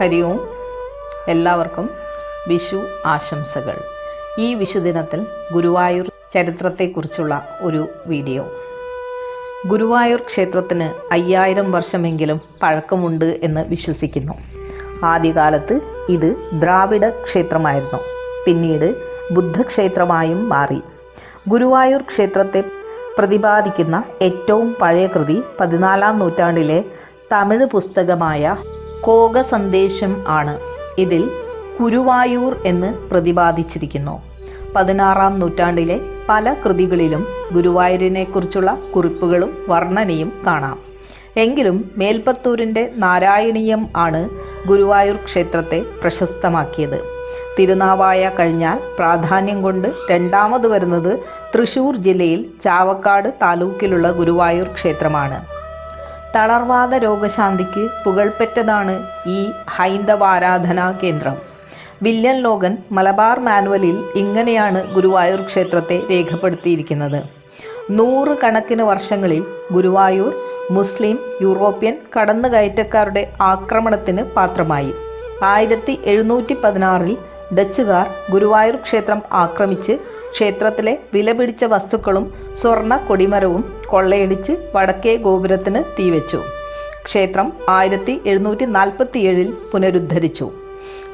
ഹരി ഓം എല്ലാവർക്കും വിഷു ആശംസകൾ. ഈ വിഷുദിനത്തിൽ ഗുരുവായൂർ ചരിത്രത്തെക്കുറിച്ചുള്ള ഒരു വീഡിയോ. ഗുരുവായൂർ ക്ഷേത്രത്തിന് അയ്യായിരം വർഷമെങ്കിലും പഴക്കമുണ്ട് എന്ന് വിശ്വസിക്കുന്നു. ആദ്യകാലത്ത് ഇത് ദ്രാവിഡ ക്ഷേത്രമായിരുന്നു. പിന്നീട് ബുദ്ധക്ഷേത്രമായും മാറി. ഗുരുവായൂർ ക്ഷേത്രത്തെ പ്രതിപാദിക്കുന്ന ഏറ്റവും പഴയ കൃതി പതിനാലാം നൂറ്റാണ്ടിലെ തമിഴ് പുസ്തകമായ കോക സന്ദേശം ആണ്. ഇതിൽ കുരുവായൂർ എന്ന് പ്രതിപാദിച്ചിരിക്കുന്നു. പതിനാറാം നൂറ്റാണ്ടിലെ പല കൃതികളിലും ഗുരുവായൂരിനെക്കുറിച്ചുള്ള കുറിപ്പുകളും വർണനയും കാണാം. എങ്കിലും മേൽപ്പത്തൂരിന്റെ നാരായണീയം ആണ് ഗുരുവായൂർ ക്ഷേത്രത്തെ പ്രശസ്തമാക്കിയത്. തിരുനാവായ കഴിഞ്ഞാൽ പ്രാധാന്യം കൊണ്ട് രണ്ടാമത് വരുന്നത് തൃശൂർ ജില്ലയിൽ ചാവക്കാട് താലൂക്കിലുള്ള ഗുരുവായൂർ ക്ഷേത്രമാണ്. തളർവാദ രോഗശാന്തിക്ക് പുകൾപ്പെറ്റതാണ് ഈ ഹൈന്ദവാരാധനാ കേന്ദ്രം. വില്യൻ ലോഗൻ മലബാർ മാനുവലിൽ ഇങ്ങനെയാണ് ഗുരുവായൂർ ക്ഷേത്രത്തെ രേഖപ്പെടുത്തിയിരിക്കുന്നത്. നൂറ് കണക്കിന് വർഷങ്ങളിൽ ഗുരുവായൂർ മുസ്ലിം യൂറോപ്യൻ കടന്നുകയറ്റക്കാരുടെ ആക്രമണത്തിന് പാത്രമായി. ആയിരത്തി എഴുന്നൂറ്റി പതിനാറിൽ ഡച്ചുകാർ ഗുരുവായൂർ ക്ഷേത്രം ആക്രമിച്ച് ക്ഷേത്രത്തിലെ വിലപിടിച്ച വസ്തുക്കളും സ്വർണ കൊടിമരവും കൊള്ളയടിച്ച് വടക്കേ ഗോപുരത്തിന് തീവച്ചു. ക്ഷേത്രം ആയിരത്തി എഴുന്നൂറ്റി നാൽപ്പത്തിയേഴിൽ പുനരുദ്ധരിച്ചു.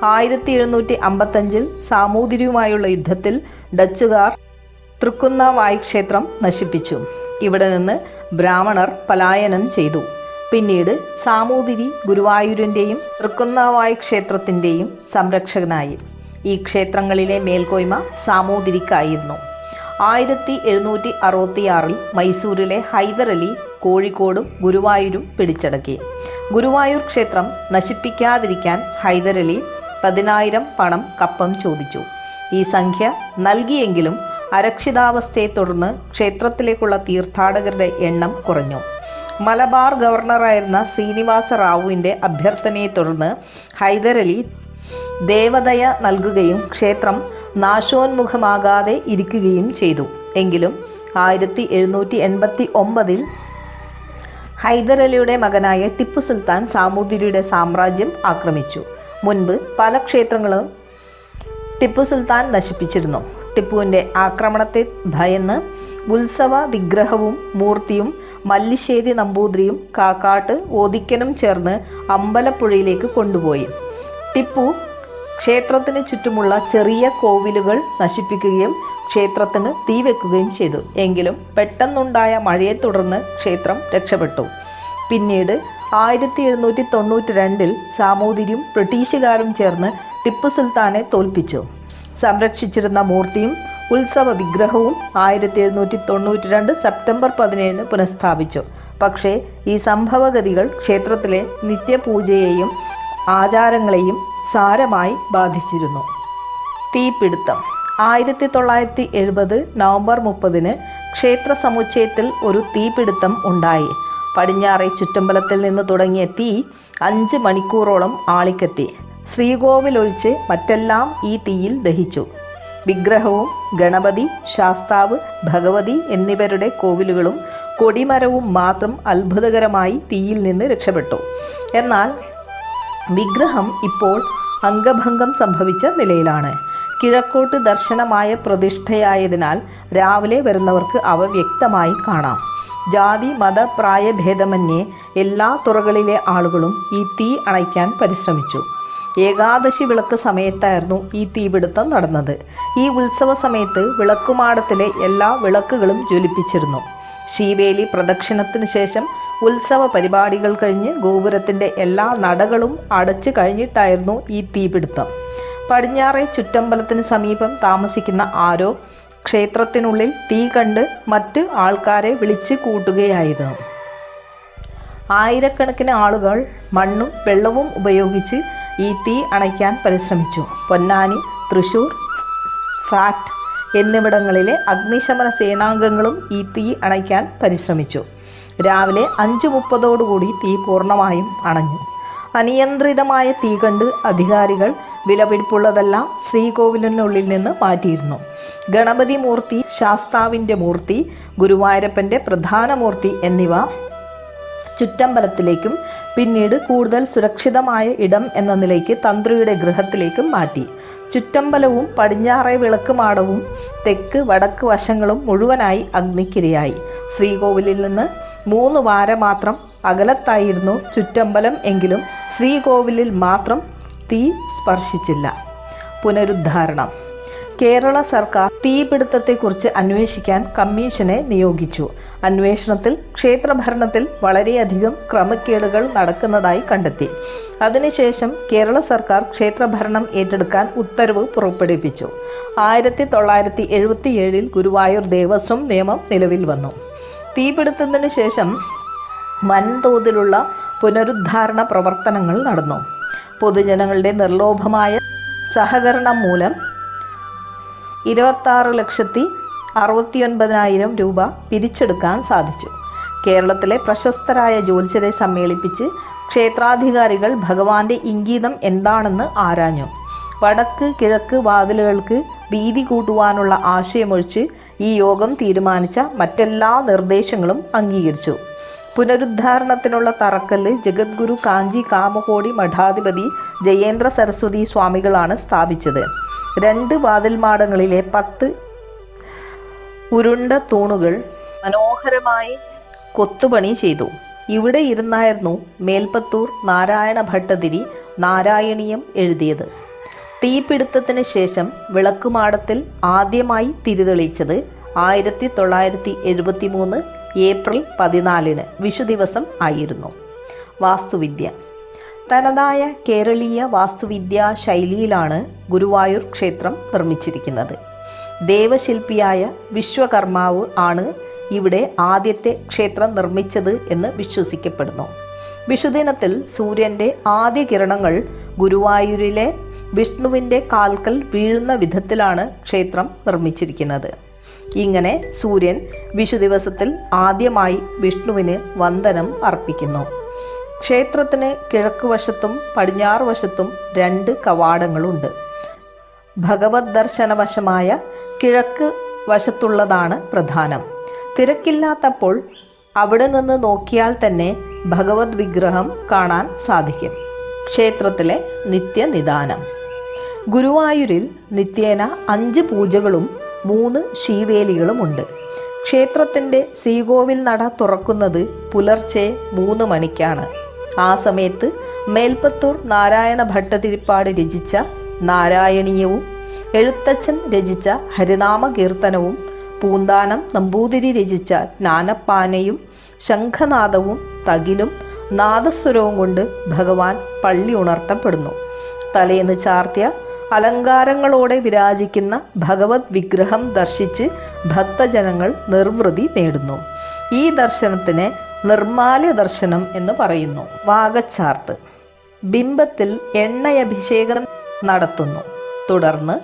ആയിരത്തി എഴുന്നൂറ്റി അമ്പത്തഞ്ചിൽ സാമൂതിരിയുമായുള്ള യുദ്ധത്തിൽ ഡച്ചുകാർ തൃക്കുന്നവായ് ക്ഷേത്രം നശിപ്പിച്ചു. ഇവിടെ നിന്ന് ബ്രാഹ്മണർ പലായനം ചെയ്തു. പിന്നീട് സാമൂതിരി ഗുരുവായൂരിന്റെയും തൃക്കുന്നവായ് ക്ഷേത്രത്തിന്റെയും സംരക്ഷകനായി. ഈ ക്ഷേത്രങ്ങളിലെ മേൽക്കോയ്മ സാമൂതിരിക്കായിരുന്നു. ആയിരത്തി എഴുന്നൂറ്റി അറുപത്തിയാറിൽ മൈസൂരിലെ ഹൈദരലി കോഴിക്കോടും ഗുരുവായൂരും പിടിച്ചടക്കി. ഗുരുവായൂർ ക്ഷേത്രം നശിപ്പിക്കാതിരിക്കാൻ ഹൈദരലി പതിനായിരം പണം കപ്പം ചോദിച്ചു. ഈ സംഖ്യ നൽകിയെങ്കിലും അരക്ഷിതാവസ്ഥയെ തുടർന്ന് ക്ഷേത്രത്തിലേക്കുള്ള തീർത്ഥാടകരുടെ എണ്ണം കുറഞ്ഞു. മലബാർ ഗവർണറായിരുന്ന ശ്രീനിവാസ റാവുവിന്റെ അഭ്യർത്ഥനയെ തുടർന്ന് ഹൈദരലി ദേവദയ നൽകുകയും ക്ഷേത്രം നാശോന്മുഖമാകാതെ ഇരിക്കുകയും ചെയ്തു. എങ്കിലും ആയിരത്തി എഴുന്നൂറ്റി എൺപത്തി ഒമ്പതിൽ ഹൈദരലിയുടെ മകനായ ടിപ്പു സുൽത്താൻ സാമൂതിരിയുടെ സാമ്രാജ്യം ആക്രമിച്ചു. മുൻപ് പല ക്ഷേത്രങ്ങളും ടിപ്പു സുൽത്താൻ നശിപ്പിച്ചിരുന്നു. ടിപ്പുവിന്റെ ആക്രമണത്തെ ഭയന്ന് ഉത്സവ വിഗ്രഹവും മൂർത്തിയും മല്ലിശ്ശേരി നമ്പൂതിരിയും കാക്കാട്ട് ഓദിക്കനും ചേർന്ന് അമ്പലപ്പുഴയിലേക്ക് കൊണ്ടുപോയി. ടിപ്പു ക്ഷേത്രത്തിന് ചുറ്റുമുള്ള ചെറിയ കോവിലുകൾ നശിപ്പിക്കുകയും ക്ഷേത്രത്തിന് തീവെക്കുകയും ചെയ്തു. എങ്കിലും പെട്ടെന്നുണ്ടായ മഴയെ തുടർന്ന് ക്ഷേത്രം രക്ഷപ്പെട്ടു. പിന്നീട് ആയിരത്തി എഴുന്നൂറ്റി തൊണ്ണൂറ്റി രണ്ടിൽ സാമൂതിരിയും ബ്രിട്ടീഷുകാരും ചേർന്ന് ടിപ്പു സുൽത്താനെ തോൽപ്പിച്ചു. സംരക്ഷിച്ചിരുന്ന മൂർത്തിയും ഉത്സവ വിഗ്രഹവും ആയിരത്തി എഴുന്നൂറ്റി തൊണ്ണൂറ്റി രണ്ട് സെപ്റ്റംബർ പതിനേഴിന് പുനഃസ്ഥാപിച്ചു. പക്ഷേ ഈ സംഭവഗതികൾ ക്ഷേത്രത്തിലെ നിത്യപൂജയെയും ആചാരങ്ങളെയും സാരമായി ബാധിച്ചിരുന്നു. തീപിടുത്തം. ആയിരത്തി തൊള്ളായിരത്തി എഴുപത് നവംബർ മുപ്പതിന് ക്ഷേത്ര സമുച്ചയത്തിൽ ഒരു തീപിടുത്തം ഉണ്ടായി. പടിഞ്ഞാറെ ചുറ്റമ്പലത്തിൽ നിന്ന് തുടങ്ങിയ തീ അഞ്ച് മണിക്കൂറോളം ആളിക്കെത്തി. ശ്രീകോവിലൊഴിച്ച് മറ്റെല്ലാം ഈ തീയിൽ ദഹിച്ചു. വിഗ്രഹവും ഗണപതി ശാസ്താവ് ഭഗവതി എന്നിവരുടെ കോവിലുകളും കൊടിമരവും മാത്രം അത്ഭുതകരമായി തീയിൽ നിന്ന് രക്ഷപ്പെട്ടു. എന്നാൽ വിഗ്രഹം ഇപ്പോൾ അംഗഭംഗം സംഭവിച്ച നിലയിലാണ്. കിഴക്കോട്ട് ദർശനമായ പ്രതിഷ്ഠയായതിനാൽ രാവിലെ വരുന്നവർക്ക് അവ വ്യക്തമായി കാണാം. ജാതി മത പ്രായഭേദമന്യേ എല്ലാ തുറകളിലെ ആളുകളും ഈ തീ അണയ്ക്കാൻ പരിശ്രമിച്ചു. ഏകാദശി വിളക്ക് സമയത്തായിരുന്നു ഈ തീപിടുത്തം നടന്നത്. ഈ ഉത്സവ സമയത്ത് വിളക്കുമാടത്തിലെ എല്ലാ വിളക്കുകളും ജ്വലിപ്പിച്ചിരുന്നു. ശീവേലി പ്രദക്ഷിണത്തിനു ശേഷം ഉത്സവ പരിപാടികൾ കഴിഞ്ഞ് ഗോപുരത്തിന്റെ എല്ലാ നടകളും അടച്ചു കഴിഞ്ഞിട്ടായിരുന്നു ഈ തീപിടുത്തം. പടിഞ്ഞാറെ ചുറ്റമ്പലത്തിന് സമീപം താമസിക്കുന്ന ആരോ ക്ഷേത്രത്തിനുള്ളിൽ തീ കണ്ട് മറ്റ് ആൾക്കാരെ വിളിച്ചു കൂട്ടുകയായിരുന്നു. ആയിരക്കണക്കിന് ആളുകൾ മണ്ണും വെള്ളവും ഉപയോഗിച്ച് ഈ തീ അണയ്ക്കാൻ പരിശ്രമിച്ചു. പൊന്നാനി തൃശൂർ ഫാക്ട് എന്നിവിടങ്ങളിലെ അഗ്നിശമന സേനാംഗങ്ങളും ഈ തീ അണയ്ക്കാൻ പരിശ്രമിച്ചു. രാവിലെ അഞ്ച് മുപ്പതോടുകൂടി തീ പൂർണമായും അണഞ്ഞു. അനിയന്ത്രിതമായ തീ കണ്ട് അധികാരികൾ വിലപിടിപ്പുള്ളതെല്ലാം ശ്രീകോവിലിനുള്ളിൽ നിന്ന് മാറ്റിയിരുന്നു. ഗണപതി മൂർത്തി ശാസ്താവിന്റെ മൂർത്തി ഗുരുവായൂരപ്പന്റെ പ്രധാന മൂർത്തി എന്നിവ ചുറ്റമ്പലത്തിലേക്കും പിന്നീട് കൂടുതൽ സുരക്ഷിതമായ ഇടം എന്ന നിലയ്ക്ക് തന്ത്രിയുടെ ഗൃഹത്തിലേക്കും മാറ്റി. ചുറ്റമ്പലവും പടിഞ്ഞാറേ വിളക്കുമാടവും തെക്ക് വടക്ക് വശങ്ങളും മുഴുവനായി അഗ്നിക്കിരയായി. ശ്രീകോവിലിൽ നിന്ന് മൂന്ന് വാര മാത്രം അകലത്തായിരുന്നു ചുറ്റമ്പലം എങ്കിലും ശ്രീകോവിലിൽ മാത്രം തീ സ്പർശിച്ചില്ല. പുനരുദ്ധാരണം. കേരള സർക്കാർ തീപിടുത്തത്തെക്കുറിച്ച് അന്വേഷിക്കാൻ കമ്മീഷനെ നിയോഗിച്ചു. അന്വേഷണത്തിൽ ക്ഷേത്രഭരണത്തിൽ വളരെയധികം ക്രമക്കേടുകൾ നടക്കുന്നതായി കണ്ടെത്തി. അതിനുശേഷം കേരള സർക്കാർ ക്ഷേത്രഭരണം ഏറ്റെടുക്കാൻ ഉത്തരവ് പുറപ്പെടുവിപ്പിച്ചു. ആയിരത്തി തൊള്ളായിരത്തി എഴുപത്തിയേഴിൽ ഗുരുവായൂർ ദേവസ്വം നിയമം നിലവിൽ വന്നു. തീപിടുത്തത്തിനു ശേഷം വൻതോതിലുള്ള പുനരുദ്ധാരണ പ്രവർത്തനങ്ങൾ നടന്നു. പൊതുജനങ്ങളുടെ നിർലോഭമായ സഹകരണം മൂലം ഇരുപത്താറ് ലക്ഷത്തി അറുപത്തിയൊൻപതിനായിരം രൂപ പിരിച്ചെടുക്കാൻ സാധിച്ചു. കേരളത്തിലെ പ്രശസ്തരായ ജ്യോത്സ്യരെ സമ്മേളിപ്പിച്ച് ക്ഷേത്രാധികാരികൾ ഭഗവാന്റെ ഇംഗീതം എന്താണെന്ന് ആരാഞ്ഞു. വടക്ക് കിഴക്ക് വാതിലുകൾക്ക് വീതി കൂട്ടുവാനുള്ള ആശയമൊഴിച്ച് ഈ യോഗം തീരുമാനിച്ച മറ്റെല്ലാ നിർദ്ദേശങ്ങളും അംഗീകരിച്ചു. പുനരുദ്ധാരണത്തിനുള്ള തറക്കല്ല് ജഗദ്ഗുരു കാഞ്ചി കാമകോടി മഠാധിപതി ജയേന്ദ്ര സരസ്വതി സ്വാമികളാണ് സ്ഥാപിച്ചത്. രണ്ട് വാതിൽമാടങ്ങളിലെ പത്ത് ഉരുണ്ട തൂണുകൾ മനോഹരമായി കൊത്തുപണി ചെയ്തു. ഇവിടെ ഇരുന്നായിരുന്നു മേൽപ്പത്തൂർ നാരായണ ഭട്ടതിരി നാരായണീയം എഴുതിയത്. തീപിടുത്തത്തിന് ശേഷം വിളക്കുമാടത്തിൽ ആദ്യമായി തിരിതെളിച്ചത് ആയിരത്തി തൊള്ളായിരത്തി എഴുപത്തി മൂന്ന് ഏപ്രിൽ പതിനാലിന് വിഷുദിവസം ആയിരുന്നു. വാസ്തുവിദ്യ. തനതായ കേരളീയ വാസ്തുവിദ്യാ ശൈലിയിലാണ് ഗുരുവായൂർ ക്ഷേത്രം നിർമ്മിച്ചിരിക്കുന്നത്. ദേവശില്പിയായ വിശ്വകർമാവ് ആണ് ഇവിടെ ആദ്യത്തെ ക്ഷേത്രം നിർമ്മിച്ചത് എന്ന് വിശ്വസിക്കപ്പെടുന്നു. വിഷുദിനത്തിൽ സൂര്യന്റെ ആദ്യ കിരണങ്ങൾ ഗുരുവായൂരിലെ വിഷ്ണുവിന്റെ കാൽക്കൽ വീഴുന്ന വിധത്തിലാണ് ക്ഷേത്രം നിർമ്മിച്ചിരിക്കുന്നത്. ഇങ്ങനെ സൂര്യൻ വിഷു ദിവസത്തിൽ ആദ്യമായി വിഷ്ണുവിന് വന്ദനം അർപ്പിക്കുന്നു. ക്ഷേത്രത്തിന് കിഴക്ക് വശത്തും പടിഞ്ഞാറ് വശത്തും രണ്ട് കവാടങ്ങളുണ്ട്. ഭഗവത് ദർശനവശമായ കിഴക്ക് വശത്തുള്ളതാണ് പ്രധാനം. തിരക്കില്ലാത്തപ്പോൾ അവിടെ നിന്ന് നോക്കിയാൽ തന്നെ ഭഗവത് വിഗ്രഹം കാണാൻ സാധിക്കും. ക്ഷേത്രത്തിലെ നിത്യനിദാനം. ഗുരുവായൂരിൽ നിത്യേന അഞ്ച് പൂജകളും മൂന്ന് ശീവേലികളുമുണ്ട്. ക്ഷേത്രത്തിന്റെ ശ്രീകോവിൽ നട തുറക്കുന്നത് പുലർച്ചെ മൂന്ന് മണിക്കാണ്. ആ സമയത്ത് മേൽപ്പത്തൂർ നാരായണ ഭട്ടതിരിപ്പാട് രചിച്ച നാരായണീയവും എഴുത്തച്ഛൻ രചിച്ച ഹരിനാമ കീർത്തനവും പൂന്താനം നമ്പൂതിരി രചിച്ച ജ്ഞാനപ്പാനയും ശംഖനാദവും തകിലും നാദസ്വരവും കൊണ്ട് ഭഗവാൻ പള്ളി ഉണർത്തപ്പെടുന്നു. തലേന്ന് ചാർത്തിയ അലങ്കാരങ്ങളോടെ വിരാജിക്കുന്ന ഭഗവത് വിഗ്രഹം ദർശിച്ച് ഭക്തജനങ്ങൾ നിർവൃതി നേടുന്നു. ഈ ദർശനത്തിന് നിർമാല്യ ദർശനം എന്ന് പറയുന്നു. വാഗച്ചാർത്ത്. ബിംബത്തിൽ എണ്ണയഭിഷേകം നടത്തുന്നു. തുടർന്ന്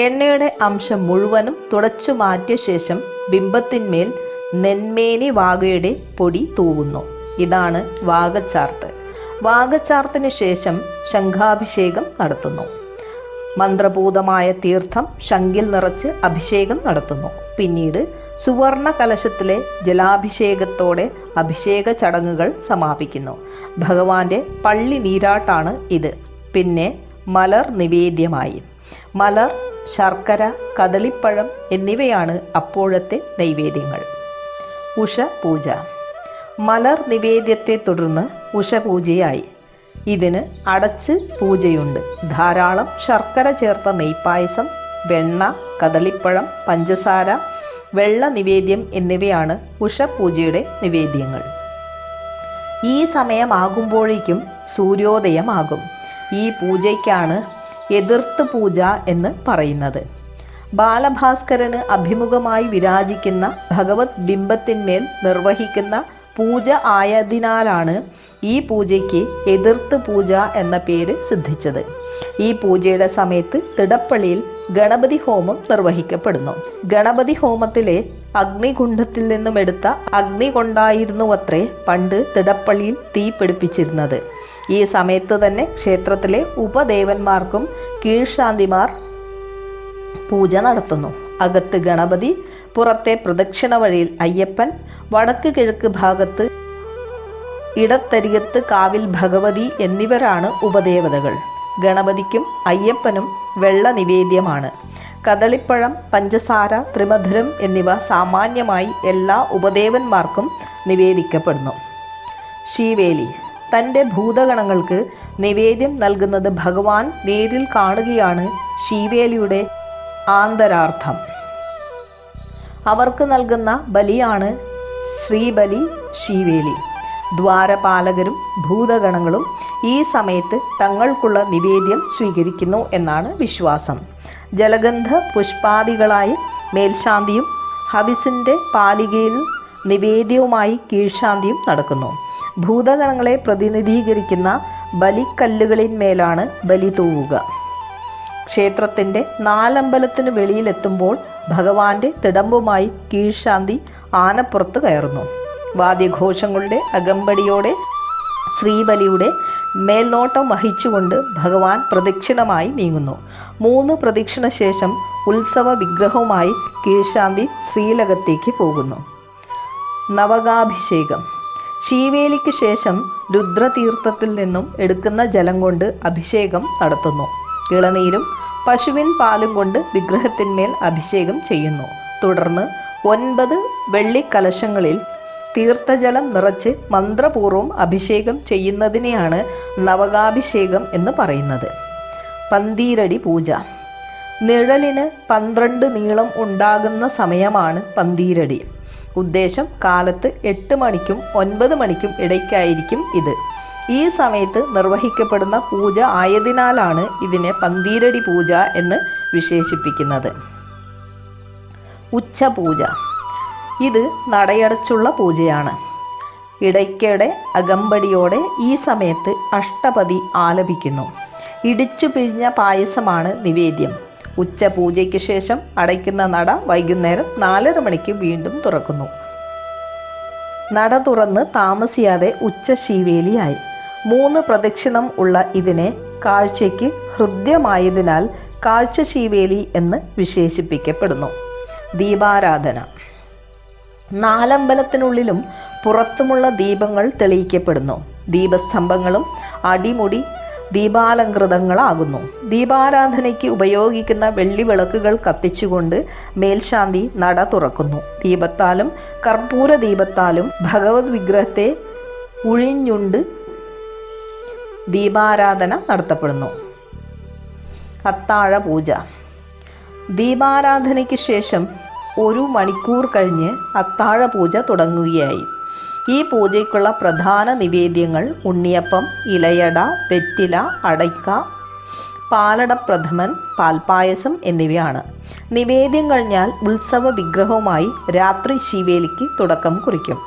എണ്ണയുടെ അംശം മുഴുവനും തുടച്ചു മാറ്റിയ ശേഷം ബിംബത്തിന്മേൽ നെന്മേനി വാഗയുടെ പൊടി തൂവുന്നു. ഇതാണ് വാഗച്ചാർത്ത്. വാഗച്ചാർത്തിന് ശേഷം ശംഖാഭിഷേകം നടത്തുന്നു. മന്ത്രഭൂതമായ തീർത്ഥം ശങ്കിൽ നിറച്ച് അഭിഷേകം നടത്തുന്നു. പിന്നീട് സുവർണ കലശത്തിലെ ജലാഭിഷേകത്തോടെ അഭിഷേക ചടങ്ങുകൾ സമാപിക്കുന്നു. ഭഗവാന്റെ പള്ളി നീരാട്ടാണ് ഇത്. പിന്നെ മലർ നിവേദ്യമായി. മലർ ശർക്കര കദളിപ്പഴം എന്നിവയാണ് അപ്പോഴത്തെ നൈവേദ്യങ്ങൾ. ഉഷ പൂജ മലർ നിവേദ്യത്തെ തുടർന്ന് ഉഷപൂജയായി. ഇതിന് അടച്ച് പൂജയുണ്ട്. ധാരാളം ശർക്കര ചേർത്ത നെയ്പ്പായസം വെണ്ണ കദളിപ്പഴം പഞ്ചസാര വെള്ള നിവേദ്യം എന്നിവയാണ് ഉഷപൂജയുടെ നിവേദ്യങ്ങൾ. ഈ സമയമാകുമ്പോഴേക്കും സൂര്യോദയമാകും. ഈ പൂജയ്ക്കാണ് എതിർത്ത് പൂജ എന്ന് പറയുന്നത്. ബാലഭാസ്കരന് അഭിമുഖമായി വിരാജിക്കുന്ന ഭഗവത് ബിംബത്തിന്മേൽ നിർവഹിക്കുന്ന പൂജ ആയതിനാലാണ് ഈ പൂജയ്ക്ക് എതിർത്ത് പൂജ എന്ന പേര് സിദ്ധിച്ചത്. ഈ പൂജയുടെ സമയത്ത് തിടപ്പള്ളിയിൽ ഗണപതി ഹോമം നിർവഹിക്കപ്പെടുന്നു. ഗണപതി ഹോമത്തിലെ അഗ്നികുണ്ഠത്തിൽ നിന്നും എടുത്ത അഗ്നി കൊണ്ടായിരുന്നു അത്രേ പണ്ട് തിടപ്പള്ളിയിൽ തീ പിടിപ്പിച്ചിരുന്നത്. ഈ സമയത്ത് തന്നെ ക്ഷേത്രത്തിലെ ഉപദേവന്മാർക്കും കീഴ്ശാന്തിമാർ പൂജ നടത്തുന്നു. അകത്ത് ഗണപതി പുറത്തെ പ്രദക്ഷിണ വഴിയിൽ അയ്യപ്പൻ വടക്ക് കിഴക്ക് ഭാഗത്ത് ഇടത്തരികത്ത് കാവിൽ ഭഗവതി എന്നിവരാണ് ഉപദേവതകൾ. ഗണപതിക്കും അയ്യപ്പനും വെള്ള നിവേദ്യമാണ് കദളിപ്പഴം പഞ്ചസാര ത്രിമധുരം എന്നിവ സാമാന്യമായി എല്ലാ ഉപദേവന്മാർക്കും നിവേദിക്കപ്പെടുന്നു. ശീവേലി. തന്റെ ഭൂതഗണങ്ങൾക്ക് നിവേദ്യം നൽകുന്നത് ഭഗവാൻ നേരിൽ കാണുകയാണ് ശീവേലിയുടെ ആന്തരാർത്ഥം. അവർക്ക് നൽകുന്ന ബലിയാണ് ശ്രീബലി ശീവേലി. ദ്വാരപാലകരും ഭൂതഗണങ്ങളും ഈ സമയത്ത് തങ്ങൾക്കുള്ള നിവേദ്യം സ്വീകരിക്കുന്നു എന്നാണ് വിശ്വാസം. ജലഗന്ധ പുഷ്പാദികളായി മേൽശാന്തിയും ഹവിസിന്റെ പാലികയിൽ നിവേദ്യവുമായി കീഴ്ശാന്തിയും നടക്കുന്നു. ഭൂതഗണങ്ങളെ പ്രതിനിധീകരിക്കുന്ന ബലിക്കല്ലുകളിന്മേലാണ് ബലി തൂവുക. ക്ഷേത്രത്തിന്റെ നാലമ്പലത്തിന് വെളിയിലെത്തുമ്പോൾ ഭഗവാന്റെ തിടമ്പുമായി കീഴ്ശാന്തി ആനപ്പുറത്ത് കയറുന്നു. വാദ്യഘോഷങ്ങളുടെ അകമ്പടിയോടെ ശ്രീബലിയുടെ മേൽനോട്ടം വഹിച്ചുകൊണ്ട് ഭഗവാൻ പ്രദക്ഷിണമായി നീങ്ങുന്നു. മൂന്ന് പ്രദക്ഷിണ ശേഷം ഉത്സവ വിഗ്രഹവുമായി കീഴ്ശാന്തി ശ്രീലകത്തേക്ക് പോകുന്നു. നവകാഭിഷേകം. ശീവേലിക്ക് ശേഷം രുദ്രതീർത്ഥത്തിൽ നിന്നും എടുക്കുന്ന ജലം കൊണ്ട് അഭിഷേകം നടത്തുന്നു. ഇളനീരും പശുവിൻ പാലും കൊണ്ട് വിഗ്രഹത്തിന്മേൽ അഭിഷേകം ചെയ്യുന്നു. തുടർന്ന് ഒൻപത് വെള്ളിക്കലശങ്ങളിൽ തീർത്ഥജലം നിറച്ച് മന്ത്രപൂർവം അഭിഷേകം ചെയ്യുന്നതിനെയാണ് നവകാഭിഷേകം എന്ന് പറയുന്നത്. പന്തീരടി പൂജ. നിഴലിന് പന്ത്രണ്ട് നീളം ഉണ്ടാകുന്ന സമയമാണ് പന്തീരടി. ഉദ്ദേശം കാലത്ത് എട്ട് മണിക്കും ഒൻപത് മണിക്കും ഇടയ്ക്കായിരിക്കും ഇത്. ഈ സമയത്ത് നിർവഹിക്കപ്പെടുന്ന പൂജ ആയതിനാലാണ് ഇതിനെ പന്തീരടി പൂജ എന്ന് വിശേഷിപ്പിക്കുന്നത്. ഉച്ചപൂജ. ഇത് നടയടച്ചുള്ള പൂജയാണ്. ഇടയ്ക്കയുടെ അകമ്പടിയോടെ ഈ സമയത്ത് അഷ്ടപതി ആലപിക്കുന്നു. ഇടിച്ചു പിഴിഞ്ഞ പായസമാണ് നിവേദ്യം. ഉച്ച പൂജയ്ക്ക് ശേഷം അടയ്ക്കുന്ന നട വൈകുന്നേരം നാലര മണിക്ക് വീണ്ടും തുറക്കുന്നു. നട തുറന്ന് താമസിയാതെ ഉച്ച ശീവേലിയായി മൂന്ന് പ്രദക്ഷിണം ഉള്ള ഇതിനെ കാഴ്ചയ്ക്ക് ഹൃദ്യമായതിനാൽ കാഴ്ച ശീവേലി എന്ന് വിശേഷിപ്പിക്കപ്പെടുന്നു. ദീപാരാധന. നാലമ്പലത്തിനുള്ളിലും പുറത്തുമുള്ള ദീപങ്ങൾ തെളിയിക്കപ്പെടുന്നു. ദീപസ്തംഭങ്ങളും അടിമുടി ദീപാലങ്കൃതങ്ങളാകുന്നു ദീപാരാധനയ്ക്ക് ഉപയോഗിക്കുന്ന വെള്ളി വിളക്കുകൾ കത്തിച്ചുകൊണ്ട് മേൽശാന്തി നട തുറക്കുന്നു. ദീപത്താലും കർപ്പൂര ദീപത്താലും ഭഗവത് വിഗ്രഹത്തെ ഉഴിഞ്ഞുണ്ട് ദീപാരാധന നടത്തപ്പെടുന്നു. അത്താഴ പൂജ ദീപാരാധനയ്ക്ക് ശേഷം ഒരു മണിക്കൂർ കഴിഞ്ഞ് അത്താഴ പൂജ തുടങ്ങുകയായി. ഈ പൂജയ്ക്കുള്ള പ്രധാന നിവേദ്യങ്ങൾ ഉണ്ണിയപ്പം ഇലയട വെറ്റില അടയ്ക്ക പാലടപ്രഥമൻ പാൽപ്പായസം എന്നിവയാണ്. നിവേദ്യം കഴിഞ്ഞാൽ ഉത്സവ വിഗ്രഹവുമായി രാത്രി ശിവേലിക്ക് തുടക്കം കുറിക്കും.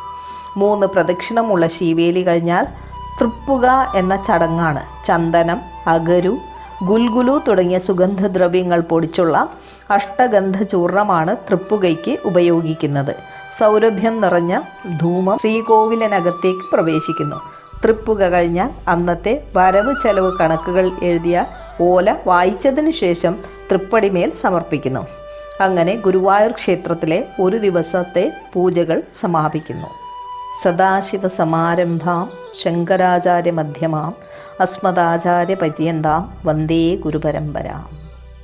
മൂന്ന് പ്രദക്ഷിണമുള്ള ശിവേലി കഴിഞ്ഞാൽ തൃപ്പുക എന്ന ചടങ്ങാണ്. ചന്ദനം അഗരു ഗുൽഗുലു തുടങ്ങിയ സുഗന്ധദ്രവ്യങ്ങൾ പൊടിച്ചുള്ള അഷ്ടഗന്ധ തൃപ്പുകൈക്ക് ഉപയോഗിക്കുന്നത്. സൗരഭ്യം നിറഞ്ഞ ധൂമം ശ്രീകോവിലിനകത്തേക്ക് പ്രവേശിക്കുന്നു. തൃപ്പുക കഴിഞ്ഞാൽ അന്നത്തെ വരവ് ചെലവ് കണക്കുകൾ എഴുതിയ ഓല വായിച്ചതിനു ശേഷം തൃപ്പടിമേൽ സമർപ്പിക്കുന്നു. അങ്ങനെ ഗുരുവായൂർ ക്ഷേത്രത്തിലെ ഒരു ദിവസത്തെ പൂജകൾ സമാപിക്കുന്നു. സദാശിവ സമാരംഭാം ശങ്കരാചാര്യ മധ്യമാം അസ്മദാചാര്യ പര്യന്താം വന്ദേ ഗുരുപരമ്പരാം.